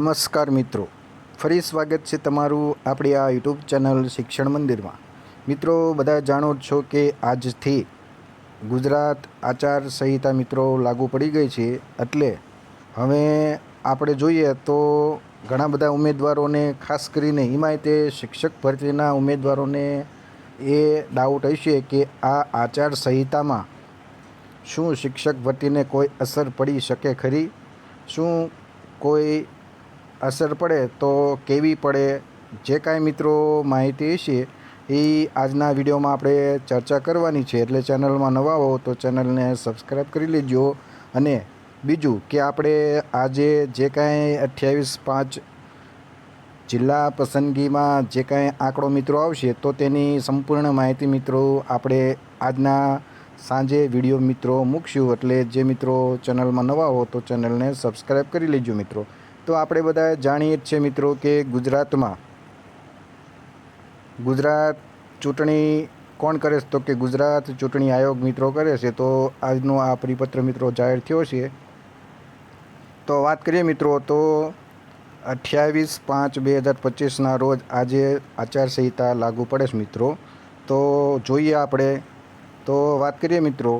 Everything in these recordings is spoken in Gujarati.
નમસ્કાર મિત્રો. ફરી સ્વાગત છે તમારું આપણી આ યુટ્યુબ ચેનલ શિક્ષણ મંદિરમાં. મિત્રો, બધા જાણો છો કે આજથી ગુજરાત આચાર સંહિતા મિત્રો લાગુ પડી ગઈ છે, એટલે હવે આપણે જોઈએ તો ઘણા બધા ઉમેદવારોને, ખાસ કરીને એમાંય તે શિક્ષક ભરતીના ઉમેદવારોને એ ડાઉટ હશે કે આ આચાર સંહિતામાં શું શિક્ષક ભરતીને કોઈ અસર પડી શકે ખરી? શું કોઈ અસર પડે તો કેવી પડે, જે કાંઈ મિત્રો માહિતી હશે, એ આજના વિડીયોમાં આપણે ચર્ચા કરવાની છે. એટલે ચેનલમાં નવા હો તો ચેનલને સબસ્ક્રાઈબ કરી લેજો. અને બીજું કે આપણે આજે જે કાંઈ અઠ્યાવીસ પાંચ જિલ્લા પસંદગીમાં જે કાંઈ આંકડો મિત્રો આવશે, તો તેની સંપૂર્ણ માહિતી મિત્રો આપણે આજના સાંજે વીડિયો મિત્રો મૂકશું. એટલે જે મિત્રો ચેનલમાં નવા હો તો ચેનલને સબસ્ક્રાઈબ કરી લેજો મિત્રો. તો આપણે બધા જાણીએ જ છીએ મિત્રો કે ગુજરાતમાં ગુજરાત ચૂંટણી કોણ કરે છે? તો કે ગુજરાત ચૂંટણી આયોગ મિત્રો કરે છે, તો આજનો આ પરિપત્ર મિત્રો જાહેર થયો છે. તો વાત કરીએ મિત્રો, તો અઠ્યાવીસ પાંચ બે હજાર પચીસના રોજ આજે આચારસંહિતા લાગુ પડે છે મિત્રો. તો જોઈએ આપણે. તો વાત કરીએ મિત્રો,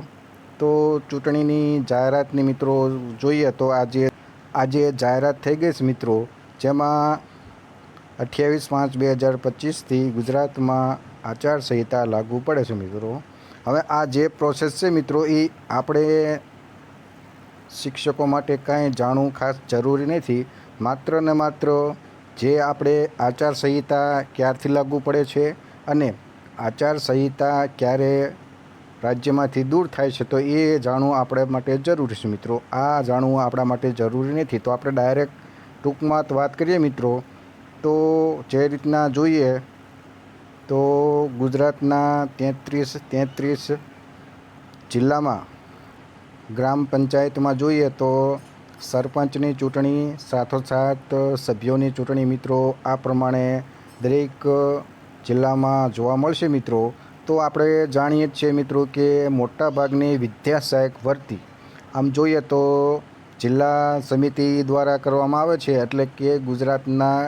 તો ચૂંટણીની જાહેરાતની મિત્રો જોઈએ તો આજે આજે જાહેરાત થઈ ગઈ છે મિત્રો, જેમાં અઠ્યાવીસ પાંચ બે હજાર પચીસથી ગુજરાતમાં આચારસંહિતા લાગુ પડે છે મિત્રો. હવે આ જે પ્રોસેસ છે મિત્રો, એ આપણે શિક્ષકો માટે કાંઈ જાણવું ખાસ જરૂરી નથી. માત્ર ને માત્ર જે આપણે આચારસંહિતા ક્યારથી લાગુ પડે છે અને આચારસંહિતા ક્યારે રાજ્યમાંથી દૂર થાય છે, તો એ જાણવું આપણા માટે જરૂરી છે મિત્રો. આ જાણવું આપણા માટે જરૂરી નથી. તો આપણે ડાયરેક્ટ ટૂંકમાં વાત કરીએ મિત્રો. તો જે રીતના જોઈએ, તો ગુજરાતના તેત્રીસ તેત્રીસ જિલ્લામાં ગ્રામ પંચાયતમાં જોઈએ તો સરપંચની ચૂંટણી, સાથોસાથ સભ્યોની ચૂંટણી મિત્રો આ પ્રમાણે દરેક જિલ્લામાં જોવા મળશે મિત્રો. તો આપણે જાણીએ જ છીએ મિત્રો કે મોટાભાગની વિદ્યા સહાયક ભરતી, આમ જોઈએ તો જિલ્લા સમિતિ દ્વારા કરવામાં આવે છે, એટલે કે ગુજરાતના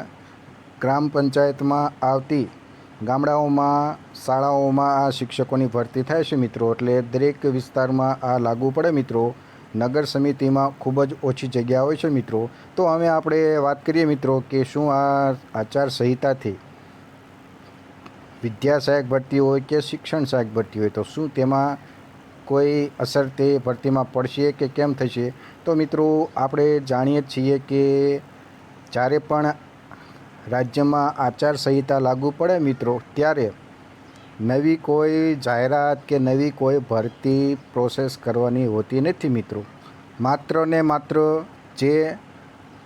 ગ્રામ પંચાયતમાં આવતી ગામડાઓમાં, શાળાઓમાં આ શિક્ષકોની ભરતી થાય છે મિત્રો. એટલે દરેક વિસ્તારમાં આ લાગુ પડે મિત્રો. નગર સમિતિમાં ખૂબ જ ઓછી જગ્યા હોય છે મિત્રો. તો હવે આપણે વાત કરીએ મિત્રો કે શું આ આચાર સંહિતાથી વિદ્યા સહાયક ભરતી હોય કે શિક્ષણ સહાયક ભરતી હોય, તો શું તેમાં કોઈ અસર તે ભરતીમાં પડશે કે કેમ થશે? તો મિત્રો, આપણે જાણીએ છીએ કે જ્યારે પણ રાજ્યમાં આચારસંહિતા લાગુ પડે મિત્રો, ત્યારે નવી કોઈ જાહેરાત કે નવી કોઈ ભરતી પ્રોસેસ કરવાની હોતી નથી મિત્રો. માત્ર ને માત્ર જે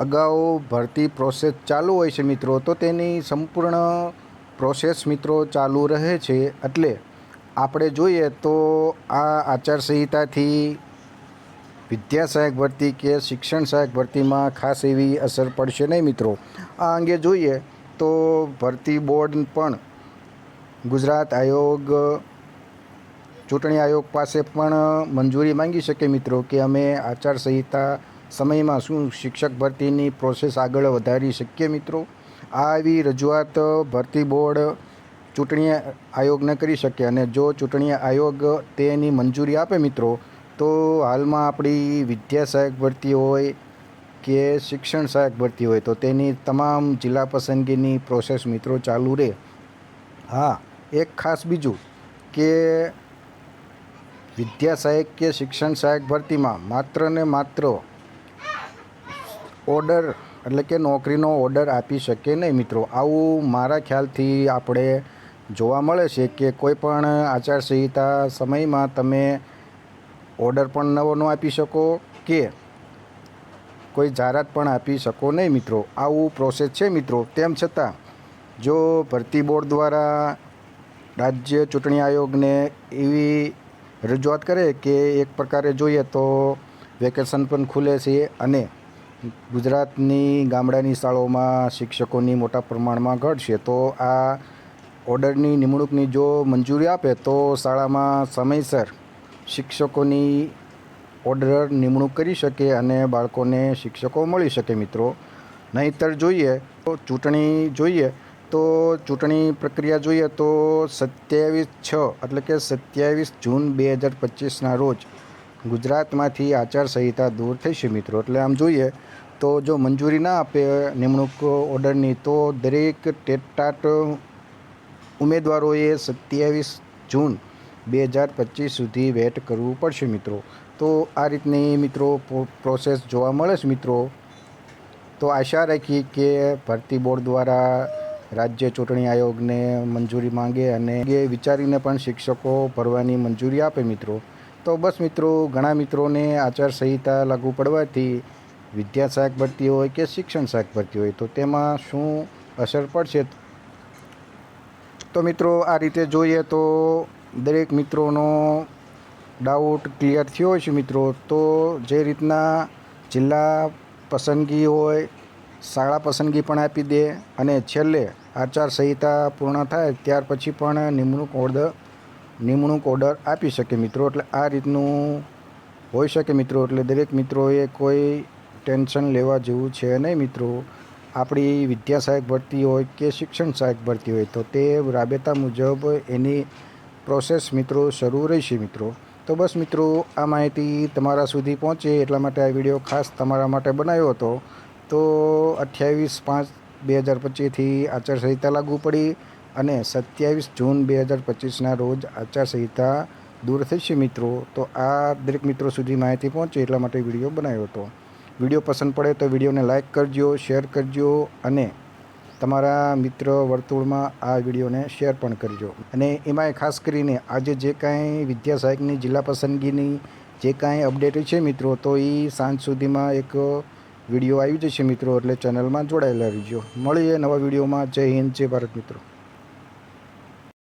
અગાઉ ભરતી પ્રોસેસ ચાલુ હોય છે મિત્રો, તો તેની સંપૂર્ણ પ્રોસેસ મિત્રો ચાલુ રહે છે, એટલે આપણે જોઈએ તો આ આચારસંહિતાથી વિદ્યા સહાયક ભરતી કે શિક્ષણ સહાયક ભરતીમાં ખાસ એવી અસર પડશે નહીં મિત્રો. આ અંગે જોઈએ તો ભરતી બોર્ડ પણ ગુજરાત આયોગ, ચૂંટણી આયોગ પાસે પણ મંજૂરી માંગી શકે મિત્રો કે અમે આચારસંહિતા સમયમાં શું શિક્ષક ભરતીની પ્રોસેસ આગળ વધારી શકીએ મિત્રો? આ આવી રજૂઆત ભરતી બોર્ડ ચૂંટણી આયોગને કરી શકે અને જો ચૂંટણી આયોગ તેની મંજૂરી આપે મિત્રો, તો હાલમાં આપણી વિદ્યા સહાયક ભરતી હોય કે શિક્ષણ સહાયક ભરતી હોય, તો તેની તમામ જિલ્લા પસંદગીની પ્રોસેસ મિત્રો ચાલુ રહે. હા, એક ખાસ બીજું કે વિદ્યા સહાયક કે શિક્ષણ સહાયક ભરતીમાં માત્ર ને માત્ર ઓર્ડર એટલે કે નોકરીનો ઓર્ડર આપી શકે નહીં મિત્રો. આવું મારા ખ્યાલથી આપણે જોવા મળે છે કે કોઈ પણ આચારસંહિતા સમયમાં તમે ઓર્ડર પણ નવો ન આપી શકો કે કોઈ જાહેરાત પણ આપી શકો નહીં મિત્રો. આવું પ્રોસેસ છે મિત્રો. તેમ છતાં, જો ભરતી બોર્ડ દ્વારા રાજ્ય ચૂંટણી આયોગને એવી રજૂઆત કરે કે એક પ્રકારે જોઈએ તો વેકેશન પણ ખુલે છે અને ગુજરાતની ગામડાની શાળાઓમાં શિક્ષકોની મોટા પ્રમાણમાં ઘટશે તો આ ઓર્ડરની નિમણૂકની જો મંજૂરી આપે, તો શાળામાં સમયસર શિક્ષકોની ઓર્ડર નિમણૂક કરી શકે અને બાળકોને શિક્ષકો મળી શકે મિત્રો. નહીંતર જોઈએ તો ચૂંટણી જોઈએ, તો ચૂંટણી પ્રક્રિયા જોઈએ તો સત્યાવીસ છ, એટલે કે સત્યાવીસ જૂન બે હજાર પચીસના રોજ ગુજરાતમાંથી આચારસંહિતા દૂર થશે મિત્રો. એટલે આમ જોઈએ તો જો મંજૂરી ના આપે નિમણૂક ઓર્ડરની, તો દરેક ટેટાટ ઉમેદવારોએ સત્યાવીસ જૂન બે હજાર પચીસ સુધી વેટ કરવું પડશે મિત્રો. તો આ રીતની મિત્રો પ્રોસેસ જોવા મળે છે મિત્રો. તો આશા રાખી કે ભરતી બોર્ડ દ્વારા રાજ્ય ચૂંટણી આયોગને મંજૂરી માંગે અને એ વિચારીને પણ શિક્ષકો ભરવાની મંજૂરી આપે મિત્રો. તો બસ મિત્રો, ઘણા મિત્રોને આચારસંહિતા લાગુ પડવાથી વિદ્યા શાક ભરતી હોય કે શિક્ષણ શાક ભરતી હોય, તો તેમાં શું અસર પડશે? તો મિત્રો, આ રીતે જોઈએ તો દરેક મિત્રોનો ડાઉટ ક્લિયર થયો છે મિત્રો, તો જે રીતના જિલ્લા પસંદગી હોય, શાળા પસંદગી પણ આપી દે અને છેલ્લે આચારસંહિતા પૂર્ણ થાય, ત્યાર પછી પણ નિમણૂક ઓર્ડર નિમણૂક ઓર્ડર આપી શકે મિત્રો. એટલે આ રીતનું હોઈ શકે મિત્રો. એટલે દરેક મિત્રોએ કોઈ ટેન્શન લેવા જેવું છે નહીં મિત્રો. આપણી વિદ્યા સહાયક ભરતી હોય કે શિક્ષણ સહાયક ભરતી હોય તો તે રાબેતા મુજબ એની પ્રોસેસ મિત્રો શરૂ રહેશે મિત્રો. તો બસ મિત્રો, આ માહિતી તમારા સુધી પહોંચે. એટલા માટે આ વીડિયો ખાસ તમારા માટે બનાવ્યો હતો. તો અઠ્યાવીસ પાંચ બે હજાર પચીસથી આચારસંહિતા લાગુ પડી. અને સત્યાવીસ જૂન બે હજાર પચીસના રોજ આચારસંહિતા દૂર થશે મિત્રો. તો આ દરેક મિત્રો સુધી માહિતી પહોંચે એટલા માટે વીડિયો બનાવ્યો હતો. વીડિયો પસંદ પડે તો વિડીયોને લાઇક કરજો, શેર કરજો અને તમારા મિત્ર વર્તુળમાં આ વિડીયોને શેર પણ કરજો. અને એમાંય ખાસ કરીને આજે જે કાંઈ વિદ્યા સહાયકની જિલ્લા પસંદગીની જે કાંઈ અપડેટ છે મિત્રો, તો એ સાંજ સુધીમાં એક વીડિયો આવી જશે મિત્રો, એટલે ચેનલમાં જોડાયેલા રહેજો. મળીએ નવા વિડીયોમાં. જય હિન્દ, જય ભારત મિત્રો.